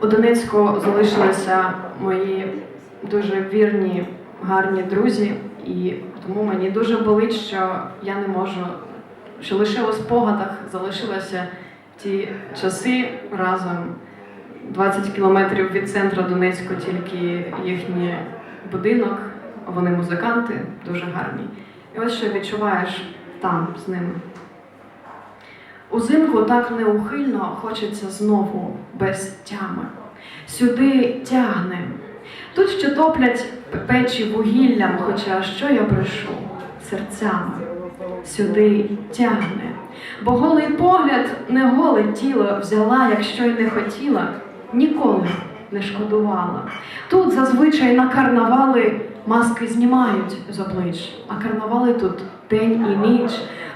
У Донецьку залишилися мої дуже вірні, гарні друзі, і тому мені дуже болить, що я не можу, що лише у спогадах залишилися ті часи разом. 20 кілометрів від центру Донецьку тільки їхній будинок, вони музиканти, дуже гарні. І ось що відчуваєш там з ними. Узимку так неухильно хочеться знову без тями. Сюди тягне. Тут ще топлять печі вугіллям, хоча що я прошу серцями. Сюди тягне. Бо голий погляд не голе тіло взяла, якщо й не хотіла, ніколи не шкодувала. Тут зазвичай на карнавали маски знімають з облич, а карнавали тут день і ніч.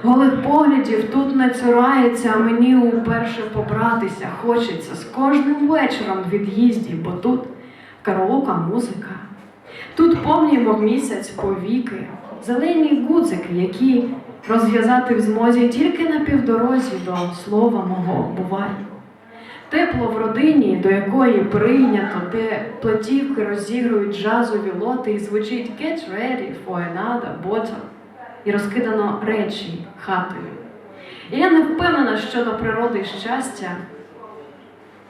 Голих поглядів тут не цурається, а мені уперше побратися хочеться з кожним вечором в від'їзді, бо тут караока музика. Тут помнімо місяць повіки, зелені гудзики, які розв'язати в змозі тільки на півдорозі до слова мого бувай. Тепло в родині, до якої прийнято, де платівки розігрують джазові лоти і звучить Get ready for another bottle і розкидано речі хатою. І я не впевнена щодо природи щастя,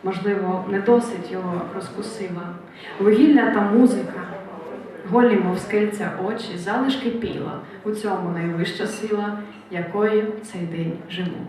можливо, не досить його розкусила. Вугілля та музика, голі, мов скельця очі, залишки піла, у цьому найвища сила, якої цей день живу.